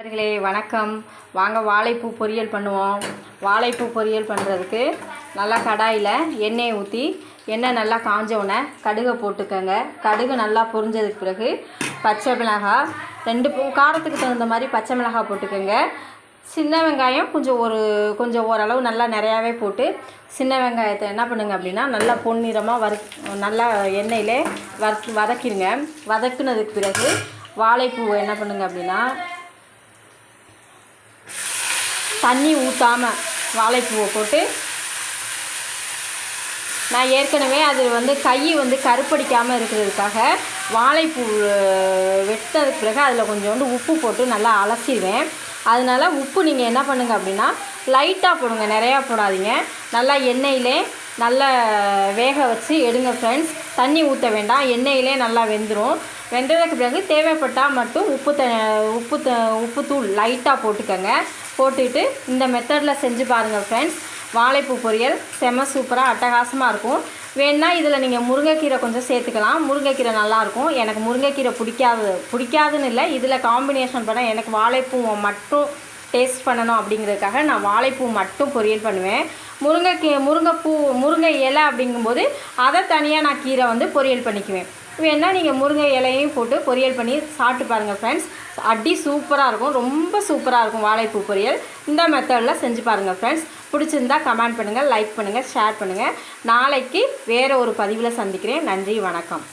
நண்பர்களே வணக்கம். வாங்க வாழைப்பூ பொரியல் பண்ணுவோம். வாழைப்பூ பொரியல் பண்ணுறதுக்கு நல்லா கடாயில் எண்ணெயை ஊற்றி எண்ணெய் நல்லா காஞ்ச உடனே கடுகை போட்டுக்கோங்க. கடுகு நல்லா பொரிஞ்சதுக்கு பிறகு பச்சை மிளகாய் ரெண்டு பூ காரத்துக்கு தகுந்த மாதிரி பச்சை மிளகாய் போட்டுக்கோங்க. சின்ன வெங்காயம் கொஞ்சம் ஒரு கொஞ்சம் ஓரளவு நல்லா நிறையாவே போட்டு சின்ன வெங்காயத்தை என்ன பண்ணுங்க அப்படின்னா நல்லா பொன்னிறமாக வறு நல்லா எண்ணெயிலே வறு வதக்கிடுங்க வதக்குனதுக்கு பிறகு வாழைப்பூவை என்ன பண்ணுங்க அப்படின்னா தண்ணி ஊற்றாமல் வாழைப்பூவை போட்டு நான் ஏற்கனவே அது வந்து கை வந்து கருப்படிக்காமல் இருக்கிறதுக்காக வாழைப்பூ வெட்டதுக்கு பிறகு அதில் கொஞ்சோண்டு உப்பு போட்டு நல்லா அலசிடுவேன் அதனால உப்பு நீங்கள் என்ன பண்ணுங்க அப்படின்னா லைட்டாக போடுங்க நிறையா போடாதீங்க. நல்லா எண்ணெயிலே நல்லா வேக வச்சு எடுங்க ஃப்ரெண்ட்ஸ் தண்ணி ஊற்ற வேண்டாம் எண்ணெயிலே நல்லா வெந்துடும் வெந்ததுக்கு பிறகு தேவைப்பட்டால் மட்டும் உப்பு த உப்பு த உப்புத்தூள் லைட்டாக போட்டுக்கோங்க. போட்டுட்டு இந்த மெத்தடில் செஞ்சு பாருங்கள் ஃப்ரெண்ட்ஸ் வாழைப்பூ பொரியல் செம சூப்பராக அட்டகாசமாக இருக்கும். வேணால் இதில் நீங்கள் முருங்கைக்கீரை கொஞ்சம் சேர்த்துக்கலாம். முருங்கைக்கீரை நல்லாயிருக்கும். எனக்கு முருங்கைக்கீரை பிடிக்காது பிடிக்காதுன்னு இல்லை. இதில் காம்பினேஷன் பண்ண எனக்கு வாழைப்பூவை மட்டும் டேஸ்ட் பண்ணணும் அப்படிங்கிறதுக்காக நான் வாழைப்பூ மட்டும் பொரியல் பண்ணுவேன். முருங்கைக்கீ முருங்கைப்பூ முருங்கை இலை அப்படிங்கும்போது அதை தனியாக நான் கீரை வந்து பொரியல் பண்ணிக்குவேன். வேணால் நீங்கள் முருங்கை இலையையும் போட்டு பொரியல் பண்ணி சாப்பிட்டு பாருங்கள் ஃப்ரெண்ட்ஸ் அடி சூப்பராக இருக்கும் ரொம்ப சூப்பராக இருக்கும் வாழைப்பூ பொரியல். இந்த மெத்தடில் செஞ்சு பாருங்கள் ஃப்ரெண்ட்ஸ் பிடிச்சிருந்தா கமெண்ட் பண்ணுங்கள் லைக் பண்ணுங்கள் ஷேர் பண்ணுங்கள் நாளைக்கு வேறு ஒரு பதிவில் சந்திக்கிறேன். நன்றி வணக்கம்.